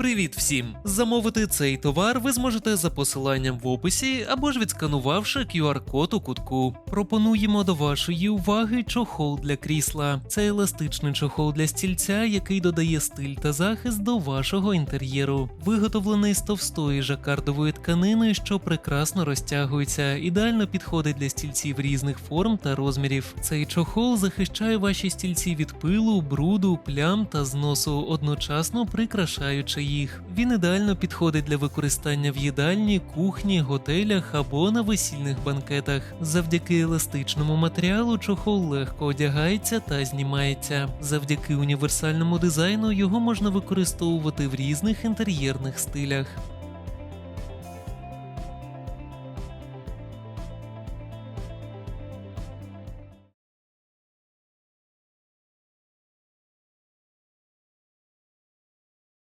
Привіт всім! Замовити цей товар ви зможете за посиланням в описі або ж відсканувавши QR-код у кутку. Пропонуємо до вашої уваги чохол для крісла. Це еластичний чохол для стільця, який додає стиль та захист до вашого інтер'єру. Виготовлений з товстої жакардової тканини, що прекрасно розтягується, ідеально підходить для стільців різних форм та розмірів. Цей чохол захищає ваші стільці від пилу, бруду, плям та зносу, одночасно прикрашаючи їх. Він ідеально підходить для використання в їдальні, кухні, готелях або на весільних банкетах. Завдяки еластичному матеріалу чохол легко одягається та знімається. Завдяки універсальному дизайну його можна використовувати в різних інтер'єрних стилях.